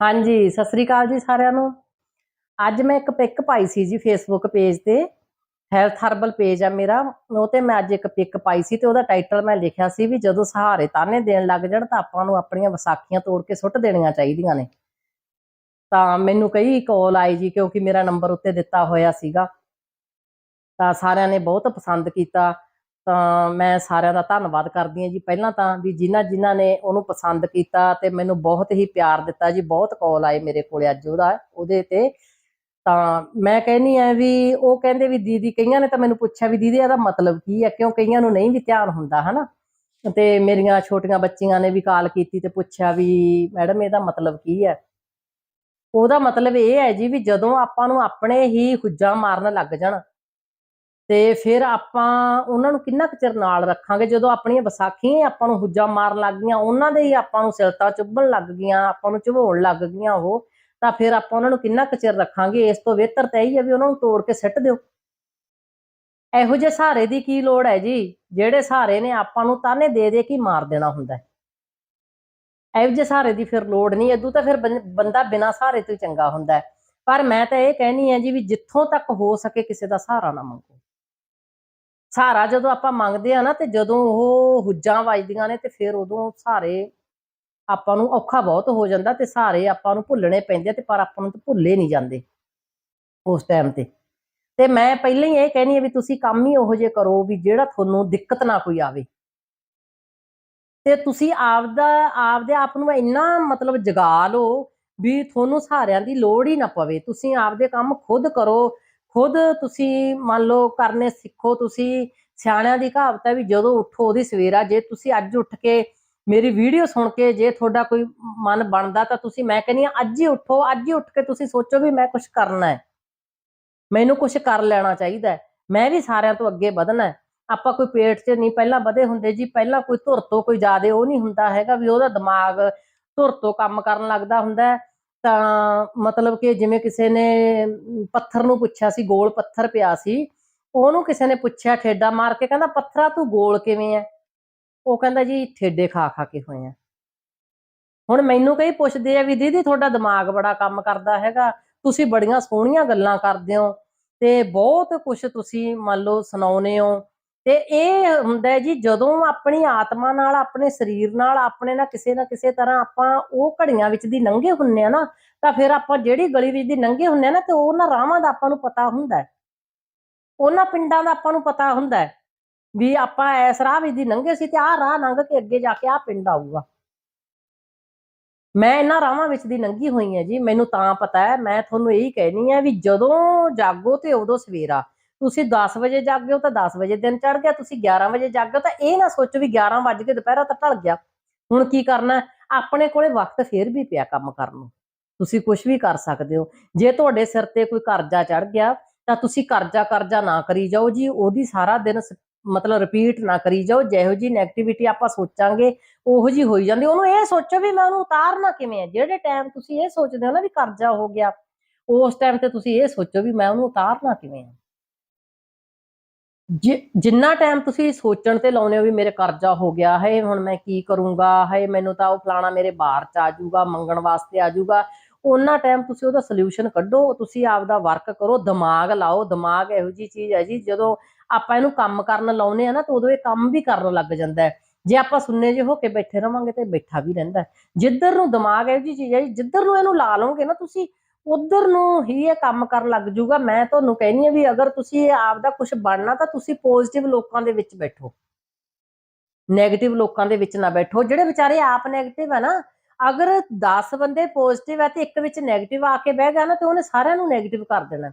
ਹਾਂਜੀ, ਸਤਿ ਸ੍ਰੀ ਅਕਾਲ ਜੀ ਸਾਰਿਆਂ ਨੂੰ। ਅੱਜ ਮੈਂ ਇੱਕ ਪਿਕ ਪਾਈ ਸੀ ਜੀ ਫੇਸਬੁੱਕ ਪੇਜ ਤੇ। ਹੈਲਥ ਹਰਬਲ ਪੇਜ ਆ ਮੇਰਾ। ਉਹ ਤੇ ਮੈਂ ਅੱਜ ਇੱਕ ਪਿਕ ਪਾਈ ਸੀ ਤੇ ਉਹਦਾ ਟਾਈਟਲ ਮੈਂ ਲਿਖਿਆ ਸੀ ਵੀ ਜਦੋਂ ਸਹਾਰੇ ਤਾਨੇ ਦੇਣ ਲੱਗ ਜਾਣ ਤਾਂ ਆਪਾਂ ਨੂੰ ਆਪਣੀਆਂ ਵਿਸਾਖੀਆਂ ਤੋੜ ਕੇ ਸੁੱਟ ਦੇਣੀਆਂ ਚਾਹੀਦੀਆਂ ਨੇ। ਤਾਂ ਮੈਨੂੰ ਕਈ ਕਾਲ ਆਈ ਜੀ ਕਿਉਂਕਿ ਮੇਰਾ ਨੰਬਰ ਉੱਤੇ ਦਿੱਤਾ ਹੋਇਆ ਸੀਗਾ। ਤਾਂ ਸਾਰਿਆਂ ਨੇ ਬਹੁਤ ਪਸੰਦ ਕੀਤਾ। ਤਾਂ ਮੈਂ ਸਾਰਿਆਂ ਦਾ ਧੰਨਵਾਦ ਕਰਦੀ ਹਾਂ ਜੀ। ਪਹਿਲਾਂ ਤਾਂ ਵੀ ਜਿਨ੍ਹਾਂ ਜਿਨ੍ਹਾਂ ਨੇ ਉਹਨੂੰ ਪਸੰਦ ਕੀਤਾ ਤੇ ਮੈਨੂੰ ਬਹੁਤ ਹੀ ਪਿਆਰ ਦਿੱਤਾ ਜੀ, ਬਹੁਤ ਕਾਲ ਆਏ ਮੇਰੇ ਕੋਲੇ ਅੱਜ ਉਹਦਾ, ਉਹਦੇ ਤੇ। ਤਾਂ ਮੈਂ ਕਹਿੰਨੀ ਆ ਵੀ ਉਹ ਕਹਿੰਦੇ ਵੀ ਦੀਦੀ, ਕਈਆਂ ਨੇ ਤਾਂ ਮੈਨੂੰ ਪੁੱਛਿਆ ਵੀ ਦੀਦੀ ਇਹਦਾ ਮਤਲਬ ਕੀ ਹੈ? ਕਿਉਂ ਕਈਆਂ ਨੂੰ ਨਹੀਂ ਵੀ ਧਿਆਨ ਹੁੰਦਾ, ਹਨਾ? ਤੇ ਮੇਰੀਆਂ ਛੋਟੀਆਂ ਬੱਚੀਆਂ ਨੇ ਵੀ ਕਾਲ ਕੀਤੀ ਤੇ ਪੁੱਛਿਆ ਵੀ ਮੈਡਮ ਇਹਦਾ ਮਤਲਬ ਕੀ ਹੈ? ਉਹਦਾ ਮਤਲਬ ਇਹ ਹੈ ਜੀ ਵੀ ਜਦੋਂ ਆਪਾਂ ਨੂੰ ਆਪਣੇ ਹੀ ਹੁੱਜਾਂ ਮਾਰਨ ਲੱਗ ਜਾਣ ਤੇ ਫਿਰ ਆਪਾਂ ਉਹਨਾਂ ਨੂੰ ਕਿੰਨਾ ਕੁ ਚਿਰ ਨਾਲ ਰੱਖਾਂਗੇ? ਜਦੋਂ ਆਪਣੀਆਂ ਵਿਸਾਖੀਆਂ ਆਪਾਂ ਨੂੰ ਹੁੱਜਾਂ ਮਾਰਨ ਲੱਗ ਗਈਆਂ, ਉਹਨਾਂ ਦੇ ਹੀ ਆਪਾਂ ਨੂੰ ਸਿਲਤਾ ਚੁੱਭਣ ਲੱਗ ਗਈਆਂ, ਆਪਾਂ ਨੂੰ ਝਵੋਣ ਲੱਗ ਗਈਆਂ ਉਹ, ਤਾਂ ਫਿਰ ਆਪਾਂ ਉਹਨਾਂ ਨੂੰ ਕਿੰਨਾ ਕੁ ਚਿਰ ਰੱਖਾਂਗੇ? ਇਸ ਤੋਂ ਬਿਹਤਰ ਤਾਂ ਇਹੀ ਹੈ ਵੀ ਉਹਨਾਂ ਨੂੰ ਤੋੜ ਕੇ ਸਿੱਟ ਦਿਓ। ਇਹੋ ਜਿਹੇ ਸਹਾਰੇ ਦੀ ਕੀ ਲੋੜ ਹੈ ਜੀ? ਜਿਹੜੇ ਸਹਾਰੇ ਨੇ ਆਪਾਂ ਨੂੰ ਤਾਨੇ ਦੇ ਦੇ ਕੇ ਮਾਰ ਦੇਣਾ ਹੁੰਦਾ ਹੈ। ਇਹੋ ਜਿਹੇ ਸਹਾਰੇ ਦੀ ਫਿਰ ਲੋੜ ਨਹੀਂ ਇਦੋਂ ਤਾਂ ਫਿਰ ਬੰ- ਬੰਦਾ ਬਿਨਾਂ ਸਹਾਰੇ ਤੋਂ ਹੀ ਚੰਗਾ ਹੁੰਦਾ ਹੈ। ਪਰ ਮੈਂ ਤਾਂ ਇਹ ਕਹਿਣੀ ਹੈ ਜੀ ਵੀ ਜਿੱਥੋਂ ਤੱਕ ਹੋ ਸਕੇ ਕਿਸੇ ਦਾ ਸਹਾਰਾ ਨਾ ਮੰਗੋ। ਸਹਾਰਾ ਜਦੋਂ ਆਪਾਂ ਮੰਗਦੇ ਆ ਨਾ ਤੇ ਜਦੋਂ ਉਹ ਹੁੱਜਾਂ ਵੱਜਦੀਆਂ ਨੇ ਤੇ ਫਿਰ ਉਦੋਂ ਸਾਰੇ ਆਪਾਂ ਨੂੰ ਔਖਾ ਬਹੁਤ ਹੋ ਜਾਂਦਾ ਤੇ ਸਹਾਰੇ ਆਪਾਂ ਨੂੰ ਭੁੱਲਣੇ ਪੈਂਦੇ ਆ ਤੇ ਪਰ ਆਪਾਂ ਨੂੰ ਤਾਂ ਭੁੱਲੇ ਨਹੀਂ ਜਾਂਦੇ ਉਸ ਟਾਈਮ ਤੇ। ਤੇ ਮੈਂ ਪਹਿਲਾਂ ਹੀ ਇਹ ਕਹਿਣੀ ਹੈ ਵੀ ਤੁਸੀਂ ਕੰਮ ਹੀ ਉਹੋ ਜੇ ਕਰੋ ਵੀ ਜਿਹੜਾ ਤੁਹਾਨੂੰ ਦਿੱਕਤ ਨਾ ਕੋਈ ਆਵੇ। ਤੇ ਤੁਸੀਂ ਆਪਦਾ, ਆਪਦੇ ਆਪ ਨੂੰ ਇੰਨਾ ਮਤਲਬ ਜਗਾ ਲਓ ਵੀ ਤੁਹਾਨੂੰ ਸਹਾਰਿਆਂ ਦੀ ਲੋੜ ਹੀ ਨਾ ਪਵੇ। ਤੁਸੀਂ ਆਪਦੇ ਕੰਮ ਖੁਦ ਕਰੋ ਖੁਦ ਤੁਸੀਂ ਮੰਨ ਲਓ ਕਰਨੇ ਸਿੱਖੋ ਤੁਸੀਂ, ਸਿਆਣਿਆਂ ਦੀ ਕਹਾਵਤ ਹੈ ਵੀ ਜਦੋਂ ਉੱਠੋ ਉਹਦੀ ਸਵੇਰਾ ਜੇ ਤੁਸੀਂ ਅੱਜ ਉੱਠ ਕੇ ਮੇਰੀ ਵੀਡੀਓ ਸੁਣ ਕੇ ਜੇ ਤੁਹਾਡਾ ਕੋਈ ਮਨ ਬਣਦਾ ਤਾਂ ਤੁਸੀਂ, ਮੈਂ ਕਹਿੰਦੀ ਹਾਂ ਅੱਜ ਹੀ ਉੱਠੋ, ਅੱਜ ਹੀ ਉੱਠ ਕੇ ਤੁਸੀਂ ਸੋਚੋ ਵੀ ਮੈਂ ਕੁਝ ਕਰਨਾ ਹੈ। ਮੈਨੂੰ ਕੁਝ ਕਰ ਲੈਣਾ ਚਾਹੀਦਾ ਹੈ। ਮੈਂ ਵੀ ਸਾਰਿਆਂ ਤੋਂ ਅੱਗੇ ਵਧਣਾ ਹੈ। ਆਪਾਂ ਕੋਈ ਪੇਟ 'ਚ ਨਹੀਂ, ਪਹਿਲਾਂ ਵਧੇ ਹੁੰਦੇ ਜੀ, ਪਹਿਲਾਂ ਕੋਈ ਧੁਰ ਤੋਂ ਕੋਈ ਜ਼ਿਆਦਾ ਉਹ ਨਹੀਂ ਹੁੰਦਾ ਹੈਗਾ ਵੀ ਉਹਦਾ ਦਿਮਾਗ ਧੁਰ ਤੋਂ ਕੰਮ ਕਰਨ ਲੱਗਦਾ ਹੁੰਦਾ ਹੈ। ਤਾਂ ਮਤਲਬ ਕਿ ਜਿਵੇਂ ਕਿਸੇ ਨੇ ਪੱਥਰ ਨੂੰ ਪੁੱਛਿਆ ਸੀ, ਗੋਲ ਪੱਥਰ ਪਿਆ ਸੀ, ਉਹਨੂੰ ਕਿਸੇ ਨੇ ਪੁੱਛਿਆ ਠੇਡਾ ਮਾਰ ਕੇ, ਕਹਿੰਦਾ ਪੱਥਰਾ ਤੂੰ ਗੋਲ ਕਿਵੇਂ ਐ? ਉਹ ਕਹਿੰਦਾ ਜੀ ਠੇਡੇ ਖਾ ਖਾ ਕੇ ਹੋਏ ਆ। ਹੁਣ ਮੈਨੂੰ ਕਈ ਪੁੱਛਦੇ ਆ ਵੀ ਦੀਦੀ ਤੁਹਾਡਾ ਦਿਮਾਗ ਬੜਾ ਕੰਮ ਕਰਦਾ ਹੈਗਾ, ਤੁਸੀਂ ਬੜੀਆਂ ਸੋਹਣੀਆਂ ਗੱਲਾਂ ਕਰਦੇ ਹੋ ਤੇ ਬਹੁਤ ਕੁਝ ਤੁਸੀਂ ਮੰਨ ਲਓ ਸੁਣਾਉਨੇ ਹੋ। ਤੇ ਇਹ ਹੁੰਦਾ ਜੀ, ਜਦੋਂ ਆਪਣੀ ਆਤਮਾ ਨਾਲ, ਆਪਣੇ ਸਰੀਰ ਨਾਲ, ਆਪਣੇ ਨਾਲ ਕਿਸੇ ਨਾ ਕਿਸੇ ਤਰ੍ਹਾਂ ਆਪਾਂ ਉਹ ਘੜੀਆਂ ਵਿੱਚ ਦੀ ਲੰਘੇ ਹੁੰਨੇ ਆ ਨਾ, ਤਾਂ ਫਿਰ ਆਪਾਂ ਜਿਹੜੀ ਗਲੀ ਵਿੱਚ ਦੀ ਲੰਘੇ ਹੁੰਨੇ ਆ ਨਾ, ਤੇ ਉਹਨਾਂ ਰਾਹਾਂ ਦਾ ਆਪਾਂ ਨੂੰ ਪਤਾ ਹੁੰਦਾ ਹੈ। ਉਹਨਾਂ ਪਿੰਡਾਂ ਦਾ ਆਪਾਂ ਨੂੰ ਪਤਾ ਹੁੰਦਾ ਹੈ ਵੀ ਆਪਾਂ ਇਸ ਰਾਹ ਵਿੱਚ ਦੀ ਲੰਘੇ ਸੀ ਤੇ ਆਹ ਰਾਹ ਲੰਘ ਕੇ ਅੱਗੇ ਜਾ ਕੇ ਆਹ ਪਿੰਡ ਆਊਗਾ। ਮੈਂ ਇਹਨਾਂ ਰਾਹਾਂ ਵਿੱਚ ਦੀ ਲੰਘੀ ਹੋਈ ਹਾਂ ਜੀ, ਮੈਨੂੰ ਤਾਂ ਪਤਾ ਹੈ, ਮੈਂ ਤੁਹਾਨੂੰ ਇਹੀ ਕਹਿਣੀ ਹੈ ਵੀ ਜਦੋਂ ਜਾਗੋ ਤੇ ਉਦੋਂ ਸਵੇਰਾ। ਤੁਸੀਂ 10 ਵਜੇ ਜਾਗਦੇ ਹੋ ਤਾਂ 10 ਵਜੇ ਦਿਨ ਚੜ ਗਿਆ, ਤੁਸੀਂ 11 ਵਜੇ ਜਾਗਦੇ ਹੋ ਤਾਂ ਇਹ ਨਾ ਸੋਚੋ ਵੀ 11 ਵੱਜ ਕੇ ਦੁਪਹਿਰਾ ਤਾਂ ਢਲ ਗਿਆ। ਹੁਣ ਕੀ ਕਰਨਾ ਆਪਣੇ ਕੋਲੇ ਵਕਤ ਫੇਰ ਵੀ ਪਿਆ ਕੰਮ ਕਰਨ ਨੂੰ। ਤੁਸੀਂ ਕੁਝ ਵੀ ਕਰ ਸਕਦੇ ਹੋ। ਜੇ ਤੁਹਾਡੇ ਸਿਰ ਤੇ ਕੋਈ ਕਰਜ਼ਾ ਚੜ ਗਿਆ, ਤਾਂ ਤੁਸੀਂ ਕਰਜ਼ਾ ਕਰਜ਼ਾ ਨਾ ਕਰੀ ਜਾਓ ਜੀ। ਉਹਦੀ ਸਾਰਾ ਦਿਨ ਮਤਲਬ ਰਿਪੀਟ ਨਾ ਕਰੀ ਜਾਓ। ਜਿਹੋ ਜੀ ਨੈਗੇਟਿਵਿਟੀ ਆਪਾਂ ਸੋਚਾਂਗੇ, ਉਹੋ ਜੀ ਹੋਈ ਜਾਂਦੀ। ਉਹਨੂੰ ਇਹ ਸੋਚੋ ਵੀ ਮੈਂ ਉਹਨੂੰ ਉਤਾਰਨਾ ਕਿਵੇਂ ਹੈ? ਜਿਹੜੇ ਟਾਈਮ ਤੁਸੀਂ ਇਹ ਸੋਚਦੇ ਹੋ ਨਾ ਵੀ ਕਰਜ਼ਾ ਹੋ ਗਿਆ, ਉਸ ਟਾਈਮ ਤੇ ਤੁਸੀਂ ਇਹ ਸੋਚੋ ਵੀ ਮੈਂ ਉਹਨੂੰ ਉਤਾਰਨਾ ਕਿਵੇਂ ਹੈ? ਜਿੰਨਾ ਟਾਈਮ ਤੁਸੀਂ ਸੋਚਣ ਤੇ ਲਾਉਨੇ ਹੋ ਵੀ ਮੇਰੇ ਕਰਜ਼ਾ ਹੋ ਗਿਆ ਹੈ ਹੁਣ ਮੈਂ ਕੀ ਕਰੂੰਗਾ ਹੈ ਮੈਨੂੰ ਤਾਂ ਉਹ ਫਲਾਣਾ ਮੇਰੇ ਬਾਹਰ ਚ ਆ ਜਾਊਗਾ ਮੰਗਣ ਵਾਸਤੇ ਆ ਜਾਊਗਾ। ਉਹਨਾਂ ਟਾਈਮ ਤੁਸੀਂ ਉਹਦਾ ਸੋਲੂਸ਼ਨ ਕੱਢੋ ਤੁਸੀਂ ਆਪਦਾ ਵਰਕ ਕਰੋ ਦਿਮਾਗ ਲਾਓ ਦਿਮਾਗ ਇਹੋ ਜੀ ਚੀਜ਼ ਹੈ ਜੀ ਜਦੋਂ ਆਪਾਂ ਇਹਨੂੰ ਕੰਮ ਕਰਨ ਲਾਉਨੇ ਆ ਨਾ ਤਾਂ ਉਦੋਂ ਇਹ ਕੰਮ ਵੀ ਕਰਨ ਲੱਗ ਜਾਂਦਾ ਹੈ। ਜੇ ਆਪਾਂ ਸੁੰਨੇ ਜੇ ਹੋ ਕੇ ਬੈਠੇ ਰਵਾਂਗੇ ਤੇ ਬੈਠਾ ਵੀ ਰਹਿੰਦਾ ਜਿੱਧਰ ਨੂੰ ਦਿਮਾਗ ਇਹੋ ਜੀ ਚੀਜ਼ ਹੈ ਜੀ, ਜਿੱਧਰ ਨੂੰ ਇਹਨੂੰ ਲਾ ਲਓਗੇ ਨਾ ਤੁਸੀਂ ਉਧਰ ਨੂੰ ਹੀ ਇਹ ਕੰਮ ਕਰਨ ਲੱਗ ਜੂਗਾ। ਮੈਂ ਤੁਹਾਨੂੰ ਕਹਿੰਨੀ ਆ ਵੀ ਅਗਰ ਤੁਸੀਂ ਆਪ ਦਾ ਕੁਝ ਬਣਨਾ ਤਾਂ ਤੁਸੀਂ ਪੋਜ਼ਿਟਿਵ ਲੋਕਾਂ ਦੇ ਵਿੱਚ ਬੈਠੋ। 네ਗੇਟਿਵ ਲੋਕਾਂ ਦੇ ਵਿੱਚ ਨਾ ਬੈਠੋ। ਜਿਹੜੇ ਵਿਚਾਰੇ ਆਪ 네ਗੇਟਿਵ ਆ ਨਾ, ਅਗਰ 10 ਬੰਦੇ ਪੋਜ਼ਿਟਿਵ ਆ ਤੇ ਇੱਕ ਵਿੱਚ 네ਗੇਟਿਵ ਆ ਕੇ ਬਹਿ ਗਿਆ ਨਾ ਤੇ ਉਹਨੇ ਸਾਰਿਆਂ ਨੂੰ 네ਗੇਟਿਵ ਕਰ ਦੇਣਾ।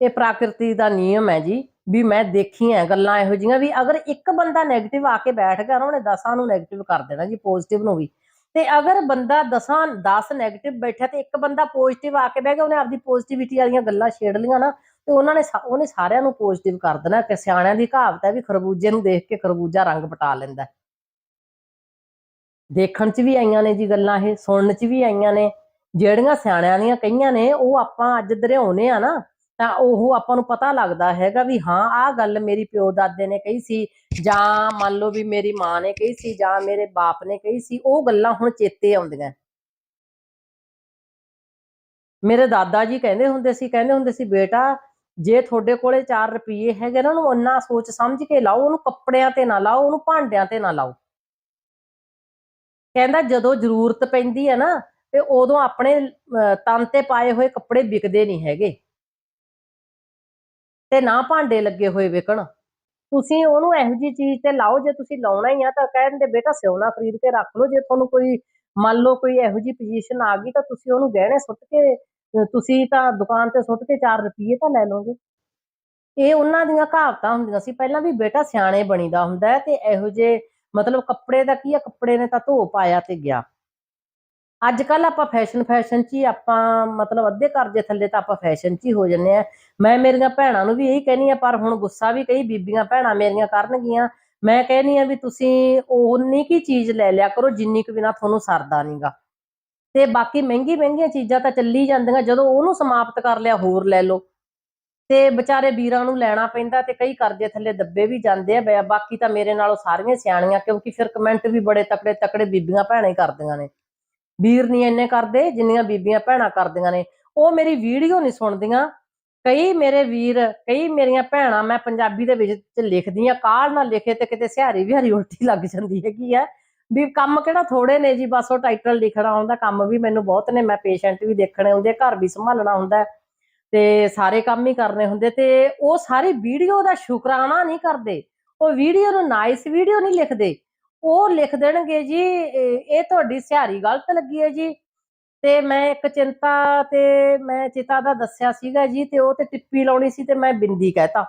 ਇਹ ਪ੍ਰਕਿਰਤੀ ਦਾ ਨਿਯਮ ਹੈ ਜੀ, ਵੀ ਮੈਂ ਦੇਖੀਆਂ ਗੱਲਾਂ ਇਹੋ ਜਿਹੀਆਂ ਵੀ ਅਗਰ ਇੱਕ ਬੰਦਾ 네ਗੇਟਿਵ ਆ ਕੇ ਬੈਠ ਗਿਆ ਨਾ, ਉਹਨੇ 10ਾਂ ਨੂੰ 네ਗੇਟਿਵ ਕਰ ਦੇਣਾ ਜੀ ਪੋਜ਼ਿਟਿਵ ਨੂੰ ਵੀ। ਤੇ ਅਗਰ ਬੰਦਾ 10 10 네ਗੇਟਿਵ ਬੈਠਾ ਤੇ ਇੱਕ ਬੰਦਾ ਪੋਜ਼ਿਟਿਵ ਆ ਕੇ ਬਹਿ ਗਿਆ, ਉਹਨੇ ਆਪਦੀ ਪੋਜ਼ਿਟਿਵਿਟੀ ਵਾਲੀਆਂ ਗੱਲਾਂ ਛੇੜ ਲੀਆਂ ਨਾ, ਤੇ ਉਹਨਾਂ ਨੇ ਸਾ- ਉਹਨੇ ਸਾਰਿਆਂ ਨੂੰ ਪੋਜ਼ਿਟਿਵ ਕਰ ਦੇਣਾ, ਕਿ ਸਿਆਣਿਆਂ ਦੀ ਕਹਾਵਤ ਹੈ ਵੀ ਖਰਬੂਜੇ ਨੂੰ ਦੇਖ ਕੇ ਖਰਬੂਜਾ ਰੰਗ ਪਟਾ ਲੈਂਦਾ ਦੇਖਣ 'ਚ ਵੀ ਆਈਆਂ ਨੇ ਜੀ ਗੱਲਾਂ ਇਹ, ਸੁਣਨ 'ਚ ਵੀ ਆਈਆਂ ਨੇ, ਜਿਹੜੀਆਂ ਸਿਆਣਿਆਂ ਦੀਆਂ ਕਹੀਆਂ ਨੇ, ਉਹ ਆਪਾਂ ਅੱਜ ਦਰਿਆਉਨੇ ਆ ਨਾ ਤਾਂ ਉਹ ਆਪਾਂ ਨੂੰ ਪਤਾ ਲੱਗਦਾ ਹੈਗਾ ਵੀ ਹਾਂ ਆਹ ਗੱਲ ਮੇਰੀ ਪਿਓ ਦਾਦੇ ਨੇ ਕਹੀ ਸੀ ਜਾਂ ਮੰਨ ਲਓ ਵੀ ਮੇਰੀ ਮਾਂ ਨੇ ਕਹੀ ਸੀ ਜਾਂ ਮੇਰੇ ਬਾਪ ਨੇ ਕਹੀ ਸੀ ਉਹ ਗੱਲਾਂ ਹੁਣ ਚੇਤੇ ਆਉਂਦੀਆਂ। ਮੇਰੇ ਦਾਦਾ ਜੀ ਕਹਿੰਦੇ ਹੁੰਦੇ ਸੀ ਕਹਿੰਦੇ ਹੁੰਦੇ ਸੀ ਬੇਟਾ ਜੇ ਤੁਹਾਡੇ ਕੋਲੇ 4 ਰੁਪਏ ਹੈਗੇ ਨਾ ਉਹਨੂੰ ਉਹਨਾਂ ਸੋਚ ਸਮਝ ਕੇ ਲਾਓ ਉਹਨੂੰ ਕੱਪੜਿਆਂ ਤੇ ਨਾ ਲਾਓ ਉਹਨੂੰ ਭਾਂਡਿਆਂ ਤੇ ਨਾ ਲਾਓ। ਕਹਿੰਦਾ ਜਦੋਂ ਜ਼ਰੂਰਤ ਪੈਂਦੀ ਹੈ ਨਾ ਤੇ ਉਦੋਂ ਆਪਣੇ ਅਹ, ਤਨ ਤੇ ਪਾਏ ਹੋਏ ਕੱਪੜੇ ਵਿਕਦੇ ਨਹੀਂ ਹੈਗੇ। ਤੇ ਨਾ ਭਾਂਡੇ ਲੱਗੇ ਹੋਏ ਵਿਕਣ। ਤੁਸੀਂ ਉਹਨੂੰ ਇਹੋ ਜੀ ਚੀਜ਼ ਤੇ ਲਾਓ, ਜੇ ਤੁਸੀਂ ਲਾਉਣਾ ਹੀ ਆ ਤਾਂ ਕਹਿੰਦੇ ਬੇਟਾ ਸਿਉਣਾ ਖਰੀਦ ਕੇ ਰੱਖ ਲਓ। ਜੇ ਤੁਹਾਨੂੰ ਕੋਈ, ਮੰਨ ਲਓ ਕੋਈ ਇਹੋ ਜੀ ਪੋਜੀਸ਼ਨ ਆ ਗਈ ਤਾਂ ਤੁਸੀਂ ਉਹਨੂੰ ਗਹਿਣੇ ਸੁੱਟ ਕੇ ਤੁਸੀਂ ਤਾਂ ਦੁਕਾਨ ਤੇ ਸੁੱਟ ਕੇ 4 ਰੁਪਏ ਤਾਂ ਲੈ ਲਓਗੇ। ਇਹ ਉਹਨਾਂ ਦੀਆਂ ਕਹਾਵਤਾਂ ਹੁੰਦੀਆਂ ਸੀ। ਪਹਿਲਾਂ ਵੀ ਬੇਟਾ ਸਿਆਣੇ ਬਣੀਦਾ ਹੁੰਦਾ ਤੇ ਇਹੋ ਜੇ ਮਤਲਬ ਕੱਪੜੇ ਦਾ ਕੀ ਆ? ਕੱਪੜੇ ਨੇ ਤਾਂ ਧੋ ਪਾਇਆ ਤੇ ਗਿਆ। ਅੱਜ ਕੱਲ ਆਪਾਂ ਫੈਸ਼ਨ ਫੈਸ਼ਨ ਚ ਹੀ ਆਪਾਂ ਮਤਲਬ ਅੱਧੇ ਕਰਜ਼ੇ ਥੱਲੇ ਤਾਂ ਆਪਾਂ ਫੈਸ਼ਨ ਚ ਹੀ ਹੋ ਜੰਨੇ ਆ ਮੈਂ ਮੇਰੀਆਂ ਭੈਣਾਂ ਨੂੰ ਵੀ ਇਹੀ ਕਹਿਨੀ ਆ ਪਰ ਹੁਣ ਗੁੱਸਾ ਵੀ ਕਈ ਬੀਬੀਆਂ ਭੈਣਾਂ ਮੇਰੀਆਂ ਕਰਨਗੀਆਂ। ਮੈਂ ਕਹਿਨੀ ਆ ਵੀ ਤੁਸੀਂ ਉਨੀ ਕੀ ਚੀਜ਼ ਲੈ ਲਿਆ ਕਰੋ ਜਿੰਨੀ ਕੁ ਬਿਨਾ ਤੁਹਾਨੂੰ ਸਰਦਾ ਨਹੀਂਗਾ। ਤੇ ਬਾਕੀ ਮਹਿੰਗੀ ਮਹਿੰਗੀਆਂ ਚੀਜ਼ਾਂ ਤਾਂ ਚੱਲੀ ਜਾਂਦੀਆਂ, ਜਦੋਂ ਉਹਨੂੰ ਸਮਾਪਤ ਕਰ ਲਿਆ ਹੋਰ ਲੈ ਲਓ। ਤੇ ਵਿਚਾਰੇ ਵੀਰਾਂ ਨੂੰ ਲੈਣਾ ਪੈਂਦਾ ਤੇ ਕਈ ਕਰਜ਼ੇ ਥੱਲੇ ਦੱਬੇ ਵੀ ਜਾਂਦੇ ਆ, ਬੈ- ਬਾਕੀ ਤਾਂ ਮੇਰੇ ਨਾਲੋਂ ਸਾਰੀਆਂ ਸਿਆਣੀਆਂ, ਕਿਉਂਕਿ ਫਿਰ ਕਮੈਂਟ ਵੀ ਬੜੇ ਤਕੜੇ ਤਕੜੇ ਬੀਬੀਆਂ ਭੈਣੇ ਹੀ ਕਰਦੀਆਂ ਨੇ। ਵੀਰ ਨਹੀਂ ਇੰਨੇ ਕਰਦੇ ਜਿੰਨੀਆਂ ਬੀਬੀਆਂ ਭੈਣਾਂ ਕਰਦੀਆਂ ਨੇ। ਉਹ ਮੇਰੀ ਵੀਡੀਓ ਨਹੀਂ ਸੁਣਦੀਆਂ। ਕਈ ਮੇਰੇ ਵੀਰ, ਕਈ ਮੇਰੀਆਂ ਭੈਣਾਂ ਮੈਂ ਪੰਜਾਬੀ ਦੇ ਵਿੱਚ ਲਿਖਦੀ ਆ ਕਾਲ ਨਾਲ ਲਿਖੇ ਤੇ ਕਿਤੇ ਸਿਹਾਰੀ ਵਿਹਾਰੀ ਉਲਟੀ ਲੱਗ ਜਾਂਦੀ ਹੈਗੀ ਆ। ਵੀ ਕੰਮ ਕਿਹੜਾ ਥੋੜੇ ਨੇ ਜੀ, ਬਸ ਉਹ ਟਾਈਟਲ ਲਿਖਣਾ ਹੁੰਦਾ। ਕੰਮ ਵੀ ਮੈਨੂੰ ਬਹੁਤ ਨੇ, ਮੈਂ ਪੇਸ਼ੈਂਟ ਵੀ ਦੇਖਣੇ ਹੁੰਦੇ, ਘਰ ਵੀ ਸੰਭਾਲਣਾ ਹੁੰਦਾ। ਤੇ ਸਾਰੇ ਕੰਮ ਹੀ ਕਰਨੇ ਹੁੰਦੇ ਤੇ ਉਹ ਸਾਰੀ ਵੀਡੀਓ ਦਾ ਸ਼ੁਕਰਾਨਾ ਨਹੀਂ ਕਰਦੇ। ਉਹ ਵੀਡੀਓ ਨੂੰ ਨਾਈਸ ਵੀਡੀਓ ਨਹੀਂ ਲਿਖਦੇ। ਉਹ ਲਿਖ ਦੇਣਗੇ ਜੀ, ਇਹ ਤੁਹਾਡੀ ਸਿਹਾਰੀ ਗਲਤ ਲੱਗੀ ਹੈ ਜੀ। ਤੇ ਮੈਂ ਇੱਕ ਚਿੰਤਾ ਤੇ ਮੈਂ ਚਿਤਾ ਦਾ ਦੱਸਿਆ ਸੀਗਾ ਜੀ, ਤੇ ਉਹ ਤੇ ਟਿੱਪੀ ਲਾਉਣੀ ਸੀ ਤੇ ਮੈਂ ਬਿੰਦੀ ਕਹਿਤਾ।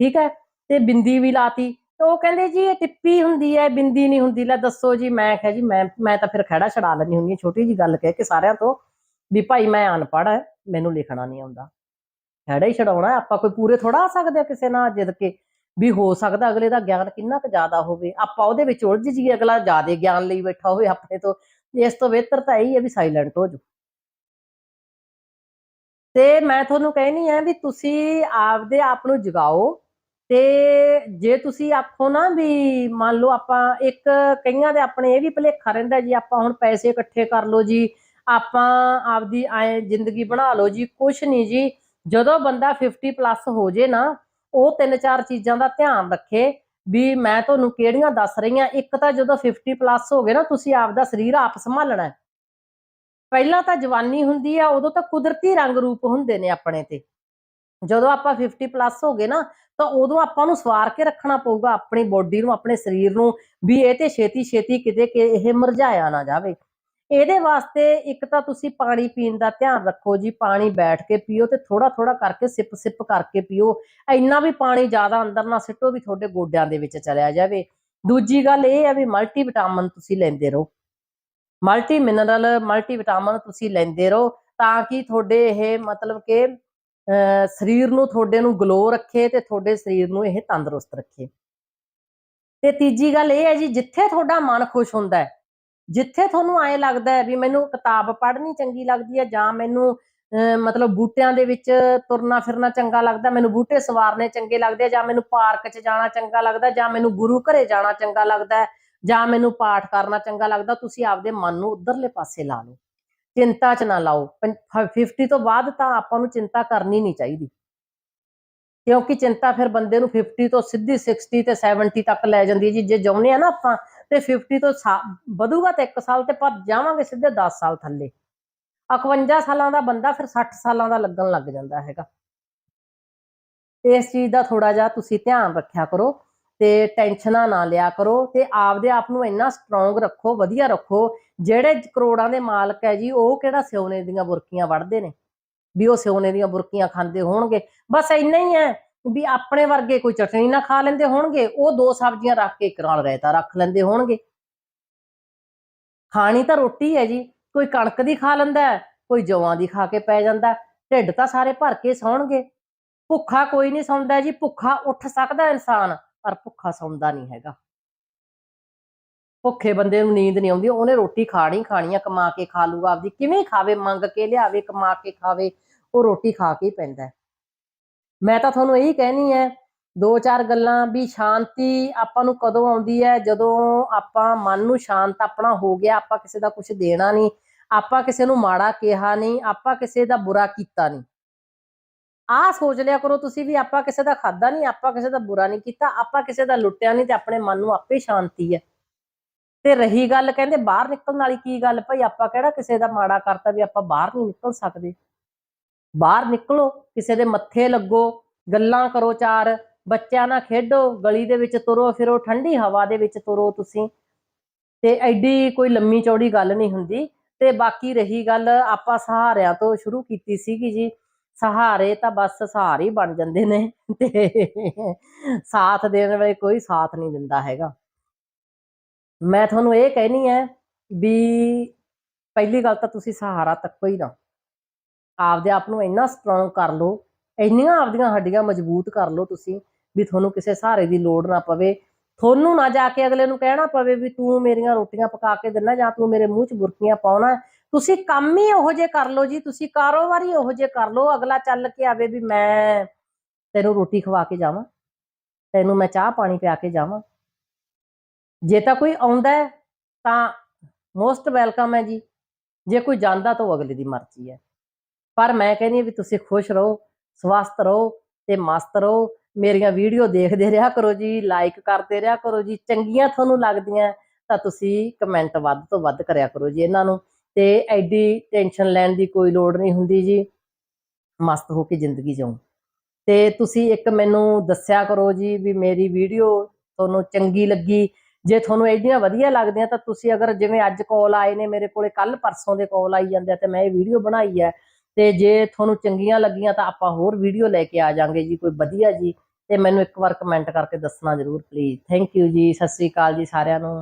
ਠੀਕ ਹੈ? ਤੇ ਬਿੰਦੀ ਵੀ ਲਾਤੀ। ਤੇ ਉਹ ਕਹਿੰਦੇ ਜੀ, ਇਹ ਟਿੱਪੀ ਹੁੰਦੀ ਹੈ, ਬਿੰਦੀ ਨਹੀਂ ਹੁੰਦੀ। ਲੈ ਦੱਸੋ ਜੀ, ਮੈਂ ਕਿਹਾ ਜੀ, ਮੈਂ ਮੈਂ ਤਾਂ ਫਿਰ ਖੜਾ ਛਡਾ ਲੈਣੀ ਹੁੰਦੀ ਹਾਂ, ਛੋਟੀ ਜੀ ਗੱਲ ਕਹਿ ਕੇ ਸਾਰਿਆਂ ਤੋਂ ਵੀ ਭਾਈ ਮੈਂ ਅਨਪੜ੍ਹ ਹੈ, ਮੈਨੂੰ ਲਿਖਣਾ ਨਹੀਂ ਆਉਂਦਾ। ਖੜਾ ਹੀ ਛਡਾਉਣਾ ਆਪਾਂ ਕੋਈ ਪੂਰੇ ਥੋੜਾ ਆ ਸਕਦੇ ਆ ਕਿਸੇ ਨਾਲ, ਜਿੱਦ ਕੇ ਵੀ ਹੋ ਸਕਦਾ ਅਗਲੇ ਦਾ ਗਿਆਨ ਕਿੰਨਾ ਕੁ ਜ਼ਿਆਦਾ ਹੋਵੇ। ਆਪਾਂ ਉਹਦੇ ਵਿੱਚ ਉਲਝ ਜੀ ਅਗਲਾ ਜ਼ਿਆਦਾ ਗਿਆਨ ਲਈ ਬੈਠਾ ਹੋਵੇ ਆਪਣੇ ਤੋਂ। ਇਸ ਤੋਂ ਬਿਹਤਰ ਤਾਂ ਇਹੀ ਹੈ ਵੀ ਸਾਇਲੈਂਟ ਹੋ ਜਾਓ। ਤੇ ਮੈਂ ਤੁਹਾਨੂੰ ਕਹਿਣੀ ਆ ਵੀ ਤੁਸੀਂ ਆਪਦੇ ਆਪ ਨੂੰ ਜਗਾਓ ਤੇ ਜੇ ਤੁਸੀਂ ਆਖੋ ਨਾ ਵੀ ਮੰਨ ਲਓ ਆਪਾਂ ਇੱਕ ਕਈਆਂ ਦੇ ਆਪਣੇ ਇਹ ਵੀ ਭੁਲੇਖਾ ਰਹਿੰਦਾ ਜੀ, ਆਪਾਂ ਹੁਣ ਪੈਸੇ ਇਕੱਠੇ ਕਰ ਲਓ ਜੀ, ਆਪਾਂ ਆਪਦੀ ਐ ਜ਼ਿੰਦਗੀ ਬਣਾ ਲਓ ਜੀ, ਕੁਛ ਨਹੀਂ ਜੀ। ਜਦੋਂ ਬੰਦਾ 50 ਪਲੱਸ ਹੋ ਜੇ ਨਾ ਉਹ ਤਿੰਨ ਚਾਰ ਚੀਜ਼ਾਂ ਦਾ ਧਿਆਨ ਰੱਖੇ ਵੀ ਮੈਂ ਤੁਹਾਨੂੰ ਕਿਹੜੀਆਂ ਦੱਸ ਰਹੀ ਹਾਂ। ਇੱਕ ਤਾਂ ਜਦੋਂ 50 ਪਲੱਸ ਹੋ ਗਏ ਨਾ, ਤੁਸੀਂ ਆਪਦਾ ਸਰੀਰ ਆਪ ਸੰਭਾਲਣਾ ਪਹਿਲਾਂ ਤਾਂ ਜਵਾਨੀ ਹੁੰਦੀ ਆ, ਉਦੋਂ ਤਾਂ ਕੁਦਰਤੀ ਰੰਗ ਰੂਪ ਹੁੰਦੇ ਨੇ ਆਪਣੇ ਤੇ। ਜਦੋਂ ਆਪਾਂ 50 ਪਲੱਸ ਹੋ ਗਏ ਨਾ, ਤਾਂ ਉਦੋਂ ਆਪਾਂ ਨੂੰ ਸਵਾਰ ਕੇ ਰੱਖਣਾ ਪਊਗਾ, ਆਪਣੀ ਬੋਡੀ ਨੂੰ, ਆਪਣੇ ਸਰੀਰ ਨੂੰ, ਵੀ ਇਹ ਤੇ ਛੇਤੀ ਛੇਤੀ ਕਿਤੇ ਕਿ ਇਹ ਮੁਰਝਾਇਆ ਨਾ ਜਾਵੇ। ਇਹਦੇ ਵਾਸਤੇ ਇੱਕ ਤਾਂ ਤੁਸੀਂ ਪਾਣੀ ਪੀਣ ਦਾ ਧਿਆਨ ਰੱਖੋ ਜੀ, ਪਾਣੀ ਬੈਠ ਕੇ ਪੀਓ ਤੇ ਥੋੜਾ ਥੋੜਾ ਕਰਕੇ ਸਿਪ ਸਿਪ ਕਰਕੇ ਪੀਓ। ਇੰਨਾ ਵੀ ਪਾਣੀ ਜ਼ਿਆਦਾ ਅੰਦਰ ਨਾ ਸਿੱਟੋ ਵੀ ਤੁਹਾਡੇ ਗੋਡਿਆਂ ਦੇ ਵਿੱਚ ਚਲਿਆ ਜਾਵੇ। ਦੂਜੀ ਗੱਲ ਇਹ ਹੈ ਵੀ ਮਲਟੀ ਵਿਟਾਮਿਨ ਤੁਸੀਂ ਲੈਂਦੇ ਰਹੋ। ਮਲਟੀ ਮਿਨਰਲ ਮਲਟੀ ਵਿਟਾਮਿਨ ਤੁਸੀਂ ਲੈਂਦੇ ਰਹੋ ਤਾਂ ਕਿ ਤੁਹਾਡੇ ਇਹ ਮਤਲਬ ਕਿ, ਅਹ, ਸਰੀਰ ਨੂੰ ਤੁਹਾਡੇ ਨੂੰ ਗਲੋ ਰੱਖੇ ਤੇ ਤੁਹਾਡੇ ਸਰੀਰ ਨੂੰ ਇਹ ਤੰਦਰੁਸਤ ਰੱਖੇ। ਤੇ ਤੀਜੀ ਗੱਲ ਇਹ ਹੈ ਜੀ, ਜਿੱਥੇ ਤੁਹਾਡਾ ਮਨ ਖੁਸ਼ ਹੁੰਦਾ ਹੈ ਜਿੱਥੇ ਤੁਹਾਨੂੰ ਐਂ ਲੱਗਦਾ ਹੈ ਵੀ ਮੈਨੂੰ ਕਿਤਾਬ ਪੜ੍ਹਨੀ ਚੰਗੀ ਲੱਗਦੀ ਹੈ ਜਾਂ ਮੈਨੂੰ, ਅਹ, ਮਤਲਬ ਬੂਟਿਆਂ ਦੇ ਵਿੱਚ ਤੁਰਨਾ ਫਿਰਨਾ ਚੰਗਾ ਲੱਗਦਾ, ਮੈਨੂੰ ਬੂਟੇ ਸਵਾਰਨੇ ਚੰਗੇ ਲੱਗਦੇ ਆ ਜਾਂ ਮੈਨੂੰ ਪਾਰਕ 'ਚ ਜਾਣਾ ਚੰਗਾ ਲੱਗਦਾ ਜਾਂ ਮੈਨੂੰ ਗੁਰੂ ਘਰੇ ਜਾਣਾ ਚੰਗਾ ਲੱਗਦਾ ਜਾਂ ਮੈਨੂੰ ਪਾਠ ਕਰਨਾ ਚੰਗਾ ਲੱਗਦਾ, ਤੁਸੀਂ ਆਪਦੇ ਮਨ ਨੂੰ ਉਧਰਲੇ ਪਾਸੇ ਲਾ ਲਓ। ਚਿੰਤਾ 'ਚ ਨਾ ਲਾਓ। ਪੰ- ਫ- 50 ਤੋਂ ਬਾਅਦ ਤਾਂ ਆਪਾਂ ਨੂੰ ਚਿੰਤਾ ਕਰਨੀ ਨਹੀਂ ਚਾਹੀਦੀ। ਕਿਉਂਕਿ ਚਿੰਤਾ ਫਿਰ ਬੰਦੇ ਨੂੰ 50 ਤੋਂ ਸਿੱਧੀ 60 ਤੇ 70 ਤੱਕ ਲੈ ਜਾਂਦੀ ਹੈ ਜੀ। ਜੇ ਜਾਉਂਦੇ ਆ ਨਾ ਆਪਾਂ ਤੇ 50 ਤੋਂ ਵਧੂਗਾ ਤੇ 1 ਸਾਲ ਤੇ ਪਰ ਜਾਵਾਂਗੇ ਸਿੱਧੇ 10 ਸਾਲ ਥੱਲੇ। 51 ਸਾਲਾਂ ਦਾ ਬੰਦਾ ਫਿਰ 60 ਸਾਲਾਂ ਦਾ ਲੱਗਣ ਲੱਗ ਜਾਂਦਾ ਹੈਗਾ। ਇਸ ਚੀਜ਼ ਦਾ ਥੋੜਾ ਜਿਹਾ ਤੁਸੀਂ ਧਿਆਨ ਰੱਖਿਆ ਕਰੋ ਤੇ ਟੈਨਸ਼ਨਾਂ ਨਾ ਲਿਆ ਕਰੋ ਤੇ ਆਪਦੇ ਆਪ ਨੂੰ ਇੰਨਾ ਸਟਰੋਂਗ ਰੱਖੋ, ਵਧੀਆ ਰੱਖੋ, ਜਿਹੜੇ ਕਰੋੜਾਂ ਦੇ ਮਾਲਕ ਹੈ ਜੀ, ਉਹ ਕਿਹੜਾ ਸਿਉਨੇ ਦੀਆਂ ਬੁਰਕੀਆਂ ਵੜਦੇ ਨੇ? ਵੀ ਉਹ ਸਿਉਨੇ ਦੀਆਂ ਬੁਰਕੀਆਂ ਖਾਂਦੇ ਹੋਣਗੇ। ਬਸ ਇੰਨਾ ਹੀ ਹੈ। ਵੀ ਆਪਣੇ ਵਰਗੇ ਕੋਈ ਚਟਣੀ ਨਾ ਖਾ ਲੈਂਦੇ ਹੋਣਗੇ, ਉਹ ਦੋ ਸਬਜ਼ੀਆਂ ਰੱਖ ਕੇ ਇੱਕ ਨਾਲ ਰਾਇਤਾ ਰੱਖ ਲੈਂਦੇ ਹੋਣਗੇ। ਖਾਣੀ ਤਾਂ ਰੋਟੀ ਹੈ ਜੀ, ਕੋਈ ਕਣਕ ਦੀ ਖਾ ਲੈਂਦਾ ਕੋਈ ਜਵਾਂ ਦੀ ਖਾ ਕੇ ਪੈ ਜਾਂਦਾ ਢਿੱਡ ਤਾਂ ਸਾਰੇ ਭਰ ਕੇ ਸੌਣਗੇ। ਭੁੱਖਾ ਕੋਈ ਨਹੀਂ ਸੌਂਦਾ ਜੀ, ਭੁੱਖਾ ਉੱਠ ਸਕਦਾ ਇਨਸਾਨ, ਪਰ ਭੁੱਖਾ ਸੌਂਦਾ ਨਹੀਂ ਹੈਗਾ। ਭੁੱਖੇ ਬੰਦੇ ਨੂੰ ਨੀਂਦ ਨਹੀਂ ਆਉਂਦੀ, ਉਹਨੇ ਰੋਟੀ ਖਾਣੀ ਖਾਣੀ ਆ, ਕਮਾ ਕੇ ਖਾ ਲੂਗਾ ਆਪਦੀ ਕਿਵੇਂ ਖਾਵੇ, ਮੰਗ ਕੇ ਲਿਆਵੇ, ਕਮਾ ਕੇ ਖਾਵੇ, ਉਹ ਰੋਟੀ ਖਾ ਕੇ ਹੀ ਪੈਂਦਾ ਮੈਂ ਤਾਂ ਤੁਹਾਨੂੰ ਇਹੀ ਕਹਿਣੀ ਹੈ, ਦੋ ਚਾਰ ਗੱਲਾਂ ਵੀ ਸ਼ਾਂਤੀ ਆਪਾਂ ਨੂੰ ਕਦੋਂ ਆਉਂਦੀ ਹੈ? ਜਦੋਂ ਆਪਾਂ ਮਨ ਨੂੰ ਸ਼ਾਂਤ ਆਪਣਾ ਹੋ ਗਿਆ, ਆਪਾਂ ਕਿਸੇ ਦਾ ਕੁਝ ਦੇਣਾ ਨਹੀਂ, ਆਪਾਂ ਕਿਸੇ ਨੂੰ ਮਾੜਾ ਕਿਹਾ ਨਹੀਂ, ਆਪਾਂ ਕਿਸੇ ਦਾ ਬੁਰਾ ਕੀਤਾ ਨਹੀਂ। ਆਹ ਸੋਚ ਲਿਆ ਕਰੋ ਤੁਸੀਂ ਵੀ ਆਪਾਂ ਕਿਸੇ ਦਾ ਖਾਦਾ ਨਹੀਂ, ਆਪਾਂ ਕਿਸੇ ਦਾ ਬੁਰਾ ਨਹੀਂ ਕੀਤਾ, ਆਪਾਂ ਕਿਸੇ ਦਾ ਲੁੱਟਿਆ ਨਹੀਂ ਤੇ ਆਪਣੇ ਮਨ ਨੂੰ ਆਪੇ ਸ਼ਾਂਤੀ ਹੈ। ਤੇ ਰਹੀ ਗੱਲ ਕਹਿੰਦੇ ਬਾਹਰ ਨਿਕਲਣ ਵਾਲੀ ਕੀ ਗੱਲ? ਭਾਈ ਆਪਾਂ ਕਿਹੜਾ ਕਿਸੇ ਦਾ ਮਾੜਾ ਕਰਤਾ ਵੀ ਆਪਾਂ ਬਾਹਰ ਨਹੀਂ ਨਿਕਲ ਸਕਦੇ। ਬਾਹਰ ਨਿਕਲੋ, ਕਿਸੇ ਦੇ ਮੱਥੇ ਲੱਗੋ, ਗੱਲਾਂ ਕਰੋ ਚਾਰ, ਬੱਚਿਆਂ ਨਾਲ ਖੇਡੋ, ਗਲੀ ਦੇ ਵਿੱਚ ਤੁਰੋ, ਫਿਰੋ, ਠੰਡੀ ਹਵਾ ਦੇ ਵਿੱਚ ਤੁਰੋ ਤੁਸੀਂ। ਤੇ ਐਡੀ ਕੋਈ ਲੰਮੀ ਚੌੜੀ ਗੱਲ ਨਹੀਂ ਹੁੰਦੀ। ਤੇ ਬਾਕੀ ਰਹੀ ਗੱਲ ਆਪਾਂ ਸਹਾਰਿਆਂ ਤੋਂ ਸ਼ੁਰੂ ਕੀਤੀ ਸੀਗੀ ਜੀ। ਸਹਾਰੇ ਤਾਂ ਬਸ ਸਹਾਰੇ ਹੀ ਬਣ ਜਾਂਦੇ ਨੇ। ਤੇ ਸਾਥ ਦੇਣ ਵਾਲੇ ਕੋਈ ਸਾਥ ਨਹੀਂ ਦਿੰਦਾ ਹੈਗਾ। ਮੈਂ ਤੁਹਾਨੂੰ ਇਹ ਕਹਿਣੀ ਹੈ ਵੀ ਪਹਿਲੀ ਗੱਲ ਤਾਂ ਤੁਸੀਂ ਸਹਾਰਾ ਤੱਕੋ ਹੀ ਨਾ। ਆਪਦੇ ਆਪ ਨੂੰ ਇੰਨਾ ਸਟਰੋਂਗ ਕਰ ਲਓ, ਇੰਨੀਆਂ ਆਪਦੀਆਂ ਹੱਡੀਆਂ ਮਜ਼ਬੂਤ ਕਰ ਲਓ ਤੁਸੀਂ ਵੀ ਤੁਹਾਨੂੰ ਕਿਸੇ ਸਹਾਰੇ ਦੀ ਲੋੜ ਨਾ ਪਵੇ। ਤੁਹਾਨੂੰ ਨਾ ਜਾ ਕੇ ਅਗਲੇ ਨੂੰ ਕਹਿਣਾ ਪਵੇ ਵੀ ਤੂੰ ਮੇਰੀਆਂ ਰੋਟੀਆਂ ਪਕਾ ਕੇ ਦਿੰਦਾ ਜਾਂ ਤੂੰ ਮੇਰੇ ਮੂੰਹ 'ਚ ਬੁਰਕੀਆਂ ਪਾਉਣਾ। ਤੁਸੀਂ ਕੰਮ ਹੀ ਉਹੋ ਜੇ ਕਰ ਲਓ ਜੀ, ਤੁਸੀਂ ਕਾਰੋਬਾਰ ਹੀ ਉਹੋ ਜੇ ਕਰ ਲਓ। ਅਗਲਾ ਚੱਲ ਕੇ ਆਵੇ ਵੀ ਮੈਂ ਤੈਨੂੰ ਰੋਟੀ ਖਵਾ ਕੇ ਜਾਵਾਂ, ਤੈਨੂੰ ਮੈਂ ਚਾਹ ਪਾਣੀ ਪਿਆ ਕੇ ਜਾਵਾਂ। ਜੇ ਤਾਂ ਕੋਈ ਆਉਂਦਾ ਤਾਂ ਮੋਸਟ ਵੈਲਕਮ ਹੈ ਜੀ। ਜੇ ਕੋਈ ਜਾਂਦਾ ਤਾਂ ਉਹ ਅਗਲੇ ਦੀ ਮਰਜ਼ੀ ਹੈ। ਪਰ ਮੈਂ ਕਹਿੰਦੀ ਹਾਂ ਵੀ ਤੁਸੀਂ ਖੁਸ਼ ਰਹੋ, ਸਵਸਥ ਰਹੋ ਤੇ ਮਸਤ ਰਹੋ। ਮੇਰੀਆਂ ਵੀਡੀਓ ਦੇਖਦੇ ਰਿਹਾ ਕਰੋ ਜੀ ਲਾਈਕ ਕਰਦੇ ਰਿਹਾ ਕਰੋ ਜੀ, ਚੰਗੀਆਂ ਤੁਹਾਨੂੰ ਲੱਗਦੀਆਂ ਤਾਂ ਤੁਸੀਂ ਕਮੈਂਟ ਵੱਧ ਤੋਂ ਵੱਧ ਕਰਿਆ ਕਰੋ ਜੀ ਇਹਨਾਂ ਨੂੰ। ਤੇ ਐਡੀ ਟੈਨਸ਼ਨ ਲੈਣ ਦੀ ਕੋਈ ਲੋੜ ਨਹੀਂ ਹੁੰਦੀ ਜੀ, ਮਸਤ ਹੋ ਕੇ ਜ਼ਿੰਦਗੀ ਜਿਉਂ ਤੇ ਤੁਸੀਂ ਇੱਕ ਮੈਨੂੰ ਦੱਸਿਆ ਕਰੋ ਜੀ ਵੀ ਮੇਰੀ ਵੀਡੀਓ ਤੁਹਾਨੂੰ ਚੰਗੀ ਲੱਗੀ। ਜੇ ਤੁਹਾਨੂੰ ਇਹਦੀਆਂ ਵਧੀਆ ਲੱਗਦੀਆਂ ਤਾਂ ਤੁਸੀਂ ਅਗਰ ਜਿਵੇਂ ਅੱਜ ਕਾਲ ਆਏ ਨੇ ਮੇਰੇ ਕੋਲੇ ਕੱਲ ਪਰਸੋਂ ਦੇ ਕਾਲ ਆਈ ਜਾਂਦੇ ਆ ਤੇ ਮੈਂ ਇਹ ਵੀਡੀਓ ਬਣਾਈ ਹੈ। ਤੇ ਜੇ ਤੁਹਾਨੂੰ ਚੰਗੀਆਂ ਲੱਗੀਆਂ ਤਾਂ ਆਪਾਂ ਹੋਰ ਵੀਡੀਓ ਲੈ ਕੇ ਆ ਜਾਾਂਗੇ ਜੀ, ਕੋਈ ਵਧੀਆ ਜੀ। ਤੇ ਮੈਨੂੰ ਇੱਕ ਵਾਰ ਕਮੈਂਟ ਕਰਕੇ ਦੱਸਣਾ ਜ਼ਰੂਰ ਪਲੀਜ਼ ਥੈਂਕ ਯੂ ਜੀ, ਸਤਿ ਸ੍ਰੀ ਅਕਾਲ ਜੀ ਸਾਰਿਆਂ ਨੂੰ।